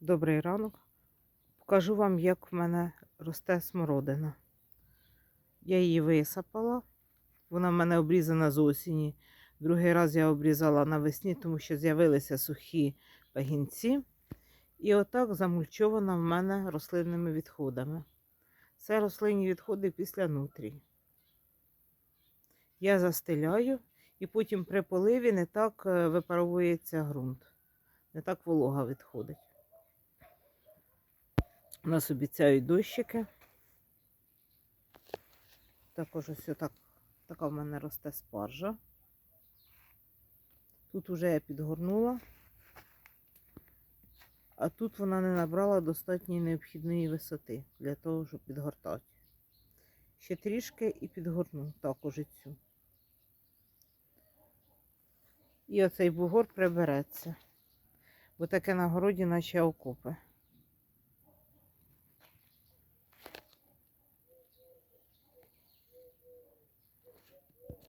Добрий ранок. Покажу вам, як в мене росте смородина. Я її висапала. Вона в мене обрізана з осені. Другий раз я обрізала навесні, тому що з'явилися сухі пагінці. І отак замульчована в мене рослинними відходами. Це рослинні відходи після нутрій. Я застеляю і потім при поливі не так е, випаровується ґрунт, не так волога відходить. У нас обіцяють дощики. Також ось так, така в мене росте спаржа. Тут уже я підгорнула, а тут вона не набрала достатньої необхідної висоти для того, щоб підгортати. Ще трішки і підгорну також цю. І оцей бугор прибереться, бо таке на городі, наче окопи.